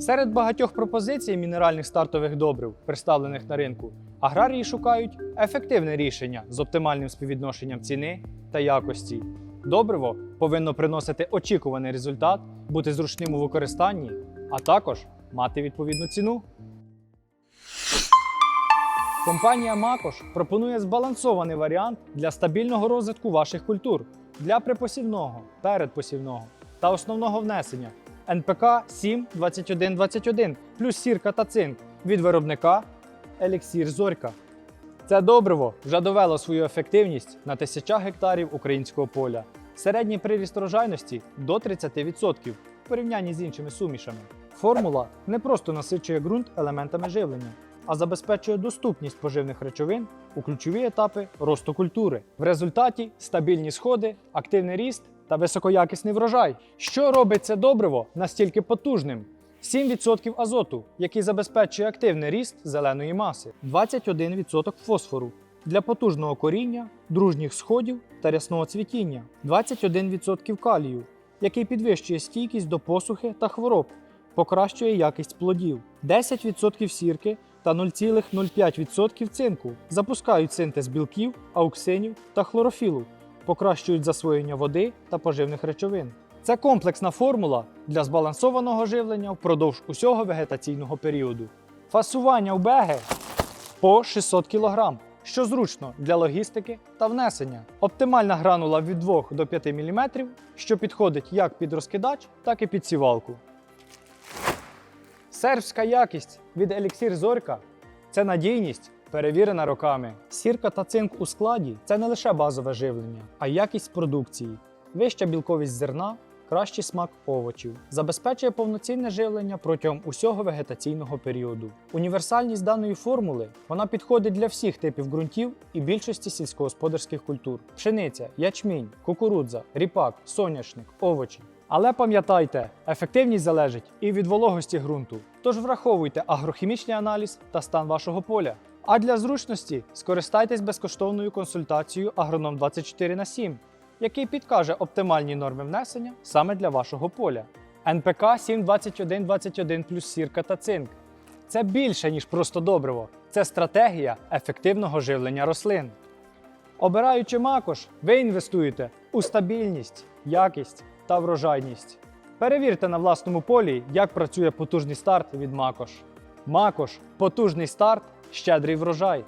Серед багатьох пропозицій мінеральних стартових добрив, представлених на ринку, аграрії шукають ефективне рішення з оптимальним співвідношенням ціни та якості. Добриво повинно приносити очікуваний результат, бути зручним у використанні, а також мати відповідну ціну. Компанія Макош пропонує збалансований варіант для стабільного розвитку ваших культур для припосівного, передпосівного та основного внесення НПК 7 21 21 плюс сірка та цинк від виробника Еліксір Зорька. Це добриво вже довело свою ефективність на тисячах гектарів українського поля. Середній приріст рожайності до 30% в порівнянні з іншими сумішами. Формула не просто насичує ґрунт елементами живлення, а забезпечує доступність поживних речовин у ключові етапи росту культури. В результаті стабільні сходи, активний ріст та високоякісний врожай. Що робить це добриво настільки потужним? 7% азоту, який забезпечує активний ріст зеленої маси, 21% фосфору для потужного коріння, дружніх сходів та рясного цвітіння, 21% калію, який підвищує стійкість до посухи та хвороб, покращує якість плодів, 10% сірки та 0,05% цинку запускають синтез білків, ауксинів та хлорофілу, покращують засвоєння води та поживних речовин. Це комплексна формула для збалансованого живлення впродовж усього вегетаційного періоду. Фасування у беги по 600 кг, що зручно для логістики та внесення. Оптимальна гранула від 2 до 5 мм, що підходить як під розкидач, так і під сівалку. Сербська якість від еліксір Зорька це надійність, перевірена роками. Сірка та цинк у складі це не лише базове живлення, а якість продукції, вища білковість зерна, кращий смак овочів, забезпечує повноцінне живлення протягом усього вегетаційного періоду. Універсальність даної формули вона підходить для всіх типів ґрунтів і більшості сільськогосподарських культур: пшениця, ячмінь, кукурудза, ріпак, соняшник, овочі. Але пам'ятайте, ефективність залежить і від вологості ґрунту. Тож враховуйте агрохімічний аналіз та стан вашого поля. А для зручності скористайтесь безкоштовною консультацією Агроном 24 на 7, який підкаже оптимальні норми внесення саме для вашого поля. НПК 72121 плюс сірка та цинк. Це більше, ніж просто добриво. Це стратегія ефективного живлення рослин. Обираючи макош, ви інвестуєте у стабільність, якість та врожайність. Перевірте на власному полі, як працює потужний старт від макош. Макош потужний старт, щедрий врожай.